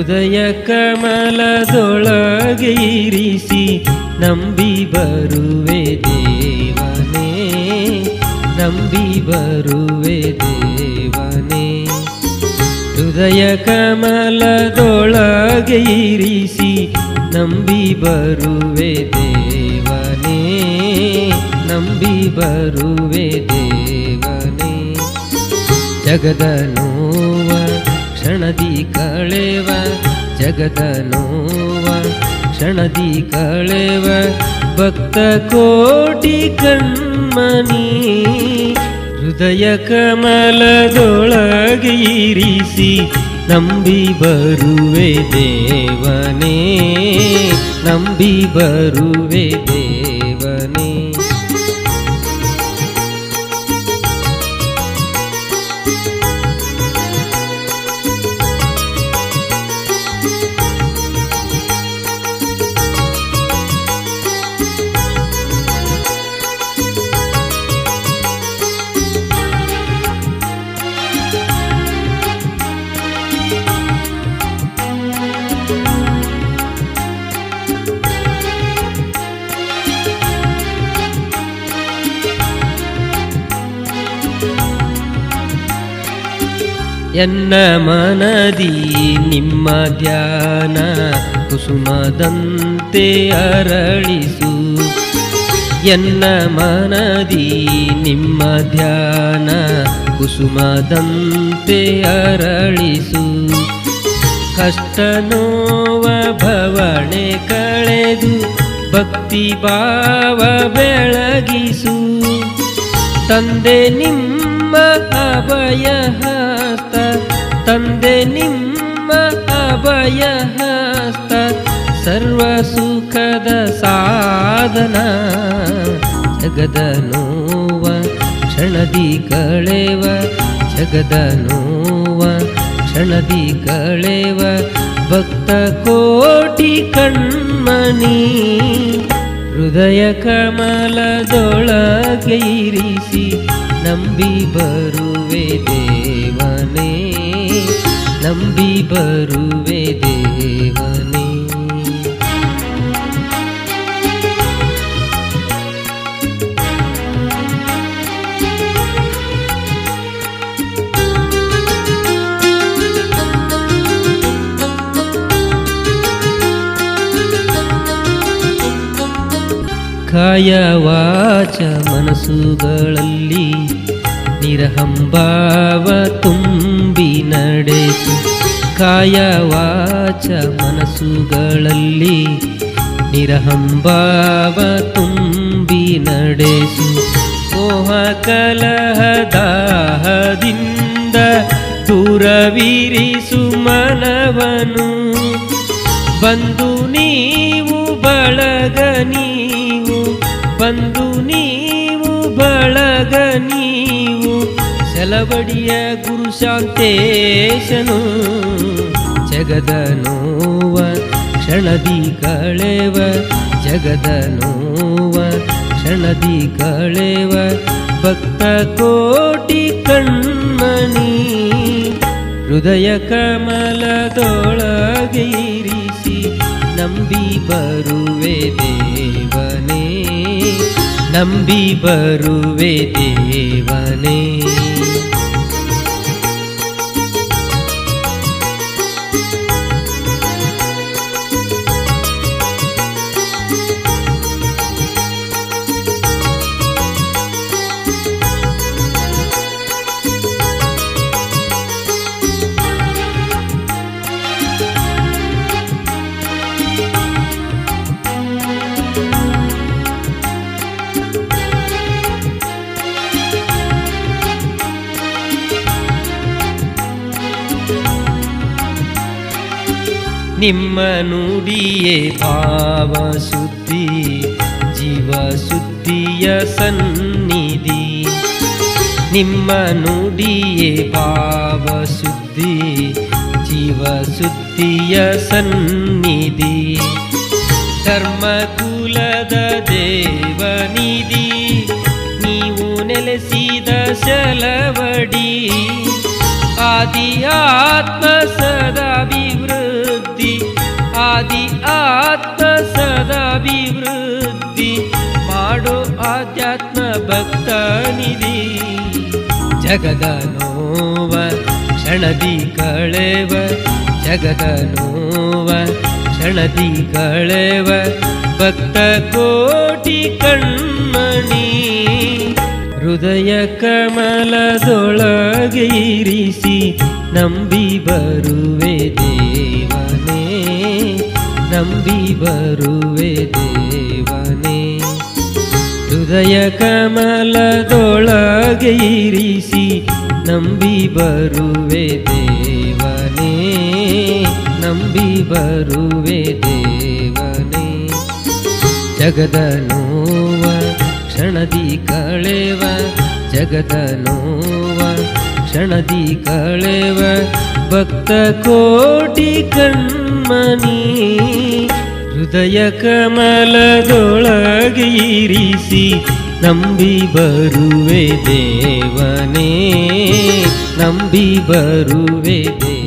ಹೃದಯ ಕಮಲದೊಳಗೆ ಇರಿಸಿ ನಂಬಿ ಬರುವೆ ದೇವನೇ, ನಂಬಿ ಬರುವೆ ದೇವನೇ. ಹೃದಯ ಕಮಲದೊಳಗೆ ಇರಿಸಿ ನಂಬಿ ಬರುವೆ ದೇವನೇ, ನಂಬಿ ಬರುವೆ ದೇವನೇ. ಜಗದ ನೋವ ಕ್ಷಣದಿ ಕಳೆವ ಜಗದ ನೋವ, ಕ್ಷಣದಿ ಕಳೆವ ಭಕ್ತ ಕೋಟಿ ಕಣ್ಮನಿ ಹೃದಯ ಕಮಲದೊಳಗೆ ಇರಿಸಿ ನಂಬಿ ಬರುವೆ ದೇವನೇ, ನಂಬಿ ಬರುವೆ ದೇವನೇ ಎನ್ನ ಮನದಿ ನಿಮ್ಮ ಧ್ಯಾನ ಕುಸುಮದಂತೆ ಅರಳಿಸು. ಎನ್ನ ಮನದಿ ನಿಮ್ಮ ಧ್ಯಾನ ಕುಸುಮದಂತೆ ಅರಳಿಸು. ಕಷ್ಟ ನೋವ ಭವಣೆ ಕಳೆದು ಭಕ್ತಿ ಭಾವ ಬೆಳಗಿಸು. ತಂದೆ ನಿಮ್ಮ ಅಭಯ हस्त सर्वसुखद साधन जगदनोव क्षणदि कळेव जगदनोव क्षणदि कलेव भक्तकोटिकण्मणि हृदयकमलजोळगैरिषि नम्बि बरुवे देवने। ನಂಬಿ ಬರುವೆ ದೇವನೇ. ಕಾಯವಾಚ ಮನಸ್ಸುಗಳಲ್ಲಿ ನಿರಹಂಭಾವ ತುಂಬಿ ನಡೆಸು ಕಾಯ ವಾಚ ಮನಸ್ಸುಗಳಲ್ಲಿ ನಿರಹಂಬಾವ ತುಂಬಿ ನಡೆಸು. ಮೋಹ ಕಲಹದಾಹದಿಂದ ದೂರವಿರಿಸು ಮನವನು. ಬಂದು ನೀವು ಬಳಗ ನೀವು ಬಂದು ನೀವು ಬಳಗ ನೀವು ಸೆಲವಡಿಯ ಗುರು ಶಾಂತೇಶನು, ಜಗದ ನೋವ ಕ್ಷಣದಿ ಕಳೆವ, ಜಗದ ನೋವ ಕ್ಷಣದಿ ಕಳೆವ, ಭಕ್ತ ಕೋಟಿ ಕಣ್ಮಣಿ ಹೃದಯ ಕಮಲದೊಳಗೆ ಇರಿಸಿ ನಂಬಿ ಬರುವೆ ದೇವನೇ ನಂಬಿ ಬರುವೆ ದೇವನೇ ನಿಮ್ಮ ನುಡಿಯೇ ಭಾವ ಸುದ್ದಿ, ಜೀವ ಸುದ್ದಿಯ ಸನ್ನಿಧಿ. ನಿಮ್ಮ ನುಡಿಯೇ ಭಾವ ಸುದ್ದಿ, ಜೀವ ಸುದ್ದಿಯ ಸನ್ನಿಧಿ. ಧರ್ಮ ಕುಲದ ದೇವನಿಧಿ ನೀವು ನೆಲೆಸಿದ ಶಲವಡಿ. ಆದಿ ಆತ್ಮ ಸದಾ ವಿವೃದ್ಧಿ ಆದಿ ಆತ್ಮ ಸದಾಭಿವೃದ್ಧಿ ಮಾಡೋ ಆಧ್ಯಾತ್ಮ ಭಕ್ತ ನಿಧಿ ಜಗದ ನೋವ ಕ್ಷಣದಿ ಕಳೆವ ಜಗದ ನೋವ ಕ್ಷಣದಿ ಕಳೆವ, ಭಕ್ತ ಕೋಟಿ ಕಣ್ಮಣಿ. ಹೃದಯ ಕಮಲದೊಳಗೆ ಇರಿಸಿ ನಂಬಿ ಬರುವೆ ದೇವನೇ. ನಂಬಿ ಬರುವೆ ದೇವನೇ. ಹೃದಯ ಕಮಲದೊಳಗೆ ಇರಿಸಿ ನಂಬಿ ಬರುವೆ ದೇವನೇ. ನಂಬಿ ಬರುವೆ ದೇವನೇ. ಜಗದ ನೋವ ಕ್ಷಣದಿ ಕಳೆವ, ಜಗದ ನೋವ ಕ್ಷಣದಿ ಕಳೆವ ಭಕ್ತ ಕೋಟಿ ಕಣ್ಮನಿ ಹೃದಯ ಕಮಲದೊಳಗೆ ಇರಿಸಿ ನಂಬಿ ಬರುವೆ ದೇವನೇ ನಂಬಿ ಬರುವೆ ದೇವ